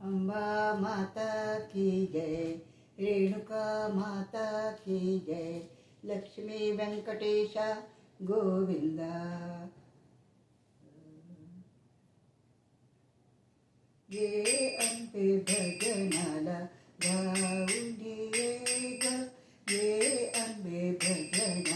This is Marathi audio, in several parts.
अंबा माता की जय रेणुका माता की जय लक्ष्मी वेंकटेश गोविंदा. ये अंबे भजनाला गाऊन ये अंबे भजन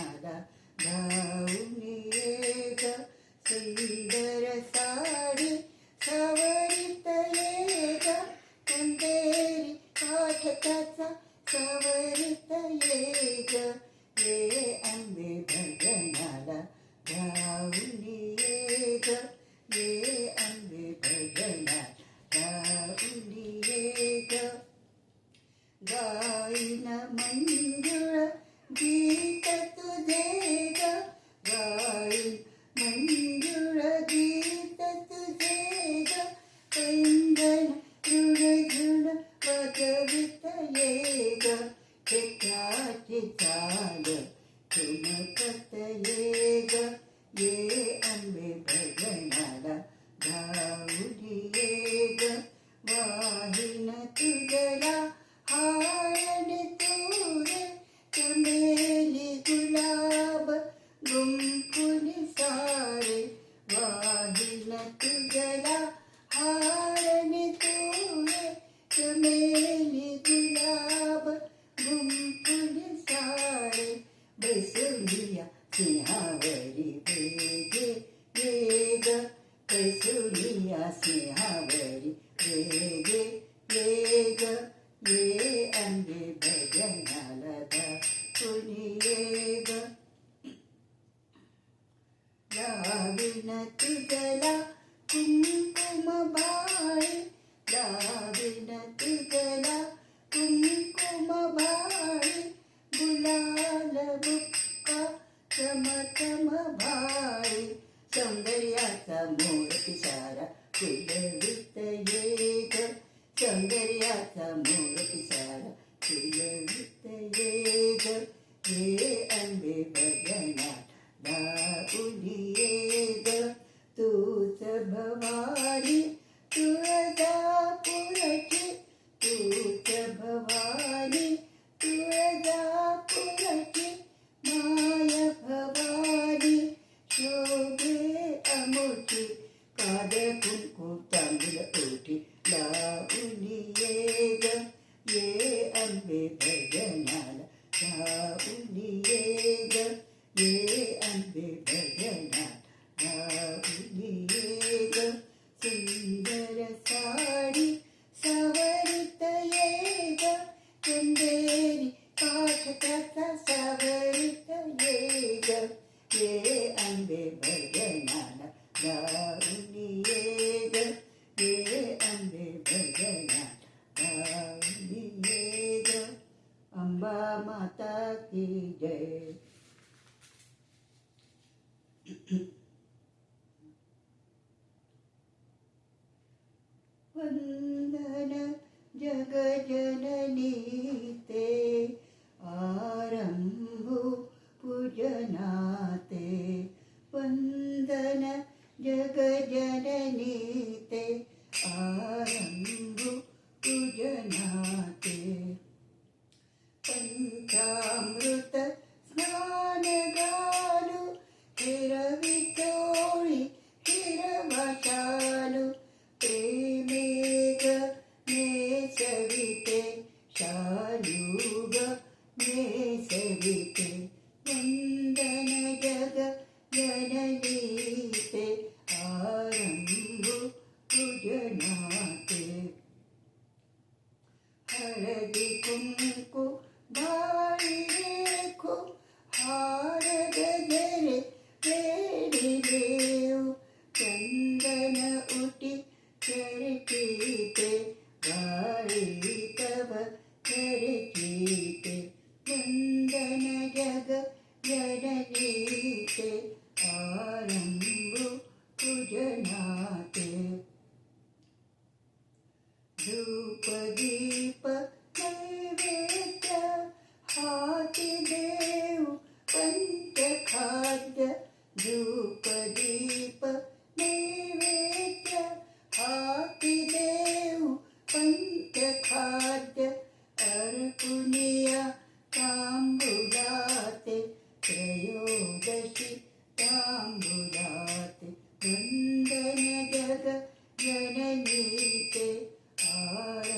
ஆனநீத்தே ஆன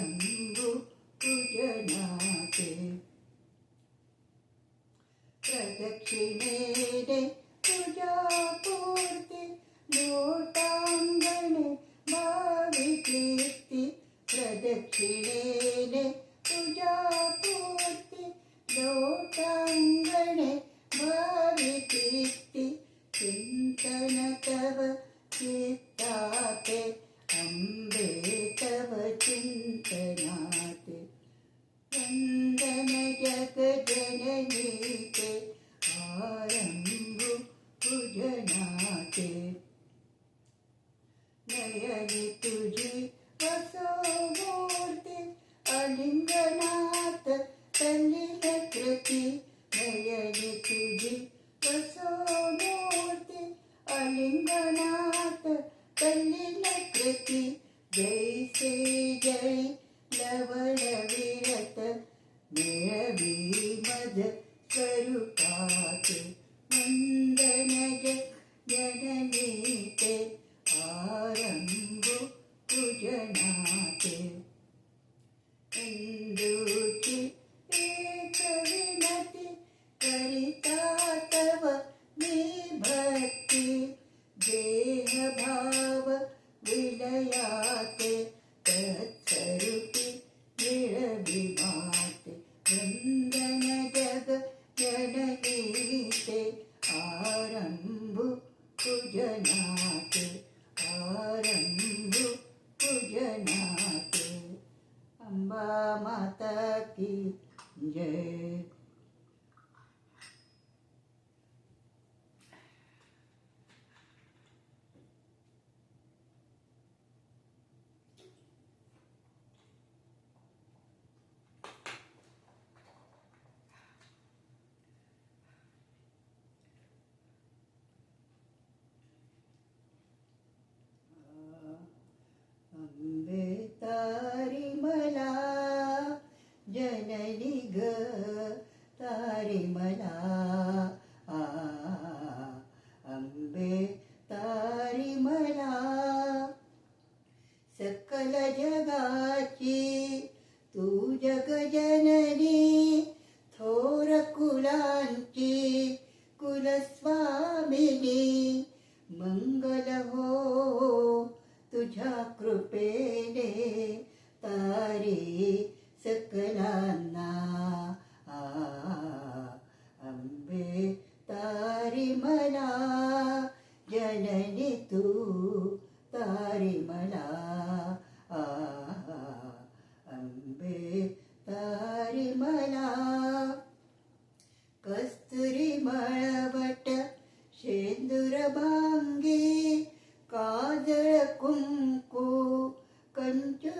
Grande.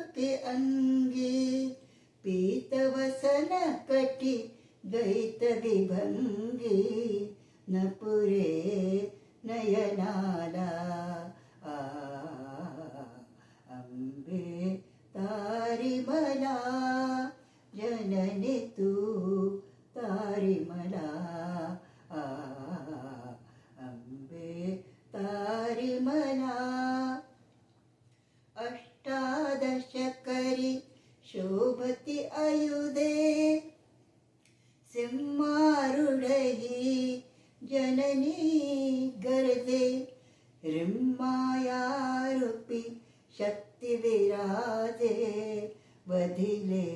ಕಟ್ಟಿ ಅಂಗಿ ಪೀತವಸನ ಕಟ್ಟಿ ದೈತದಿ ಭಂಗಿ ನಪುರೇ ನಯನಾಲ ಆ ಅಂಬೆ ತಾರಿಮಲ ಜನನಿತು ತಾರಿಮ शोभति आयुधे सिंहारुढहि जननी गर्दे रिम्मायारूपी शक्तिविराजे वधिले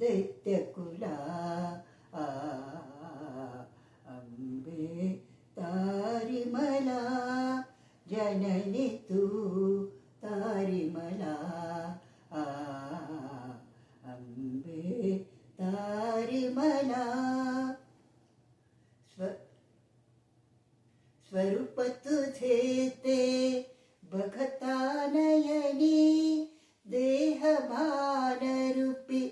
दैत्यकुला. मला स्व स्वरूप तुझे ते बघता नयनी देह भान रूपी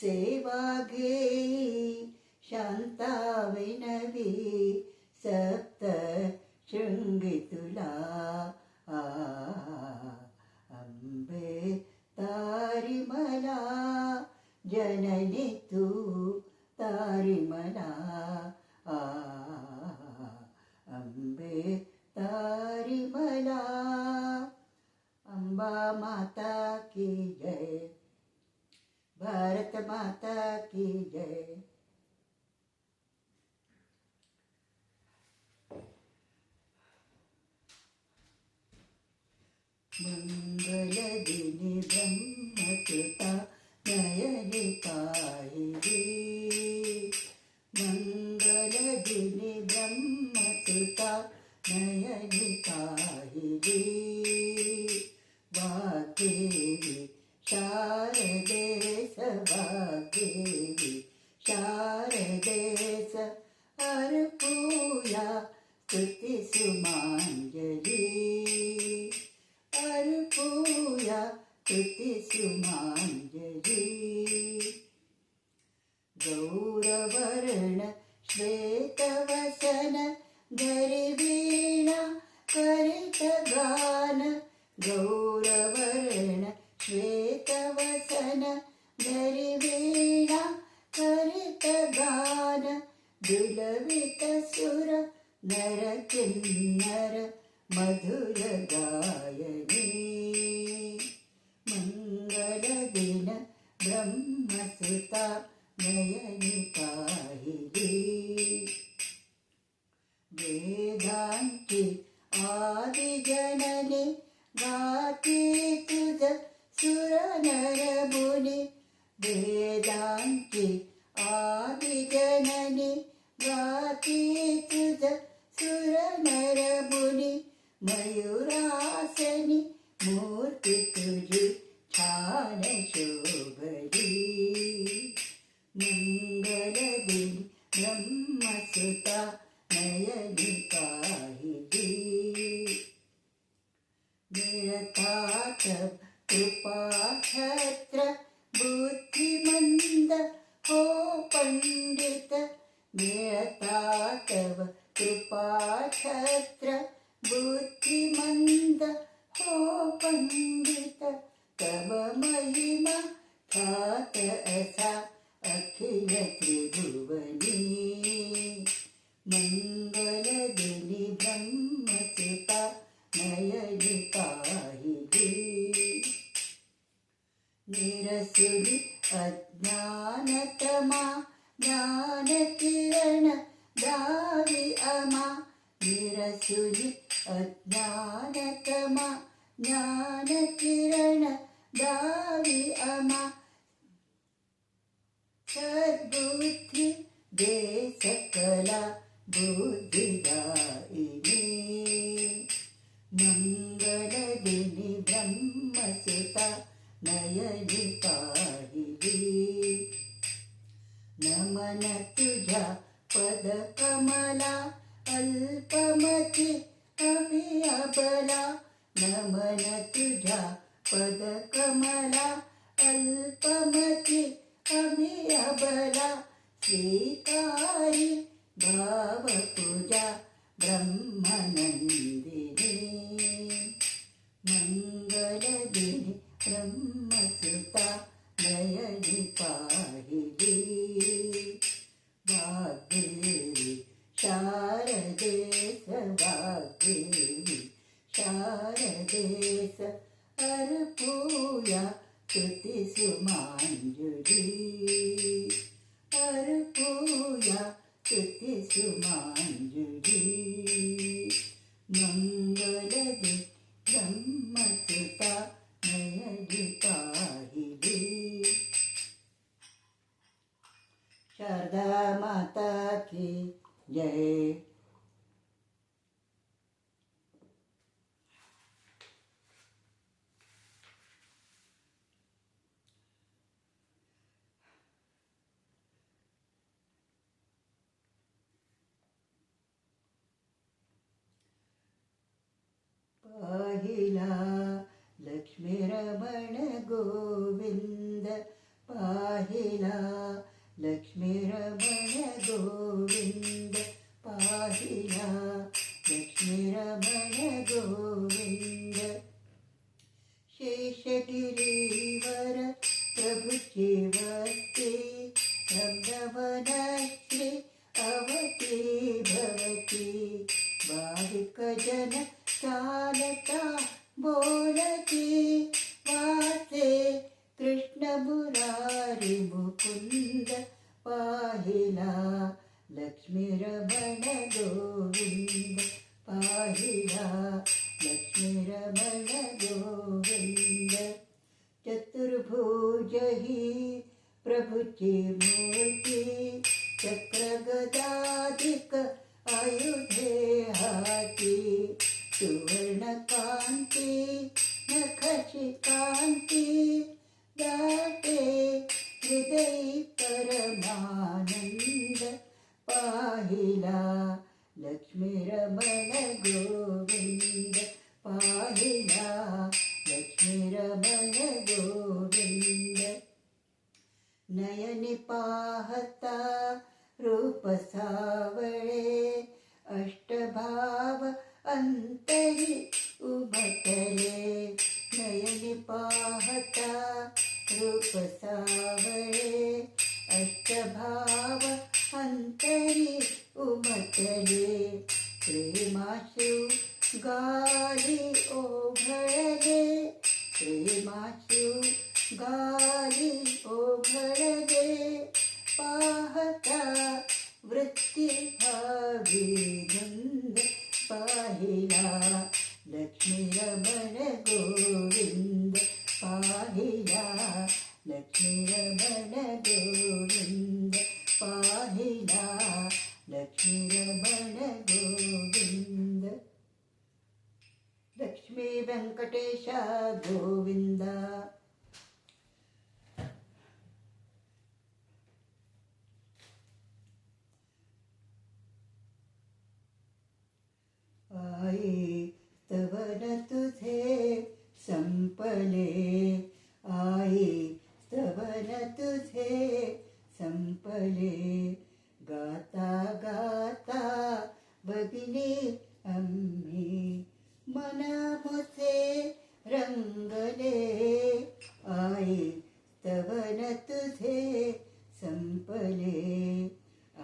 सेवा घेई शांता विनवी सप्त शृंगी तुला आ अंबे तारी मला जननी तू तारी मला आ अंबे तारी मला अंबा माता की जय। भारत माता की जय। मङ्गलदिनि ब्रह्मकृता नयनि गौरवर्ण श्वेतवसन गरिवीणा करितगान गौरवर्ण श्वेतवसन गरिवीणा करितगान दुलवितसुर नरकिन्नर मधुर गायनी। मङ्गलदिन ब्रह्मसुता नयनि पाहिली. वेदांची आदिजननी गाती त्र बुद्धि ದೇ ಸಕಲ ಬುದ್ಧಿ की जय Shiva. भाव अन्तरि व्यंकटेश आई स्तवन तुझे संपले आई स्तवन तुझे संपले गाता गाता भगिनी अम्मी मन मुझे रंगले आई स्तवन तुझे संपले.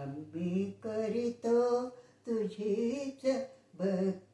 आम्ही करीतो तुझीच भक्ती.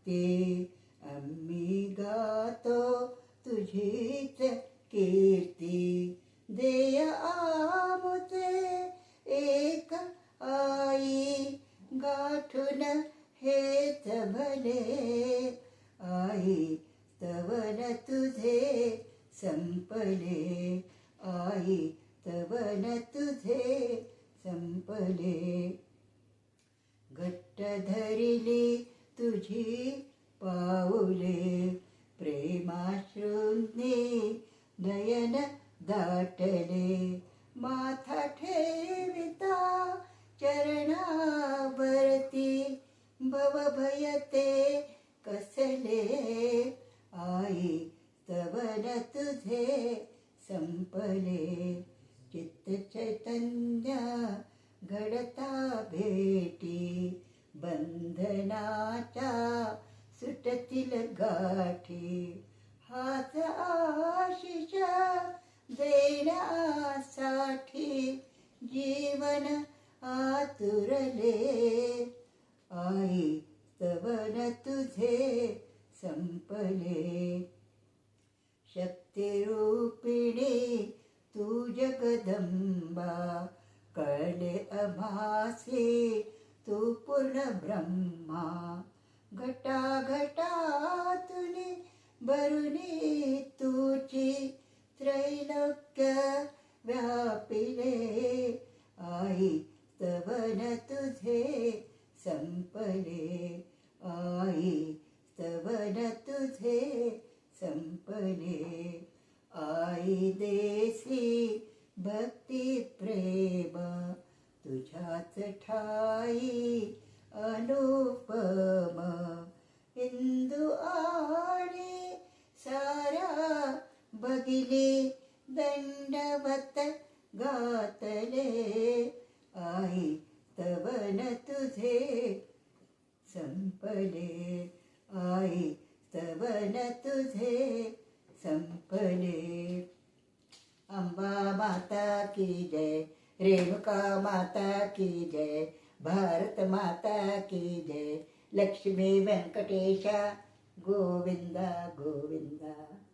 भयते कसले आई स्तवन तुझे संपले. चित्त चैतन्य घडता भेटी बंधनाच्या सुटतील गाठी. हात आशिष देण्यासाठी जीवन आतुरले. आई स्तवन तुझे संपले. शक्तिरूपिणी तू जगदंबा कळले अभासी तू पूर्ण ब्रह्मा. घटा घटातुनी भरुनी तुची त्रैलोक्य व्यापिले. आई स्तवन तुझे संपले. आई स्तवन तुझे संपले. आई देसी भक्ती प्रेम तुझ्याच ठाई अनुपम. हिंदू आणि सारा बगिले दंडवत गातले. आई तवन तुझे संपले आई तवन तुझे संपले. अंबा माता की जय रेणुका माता की जय भारत माता की जय लक्ष्मी व्यंकटेशा गोविंदा गोविंदा.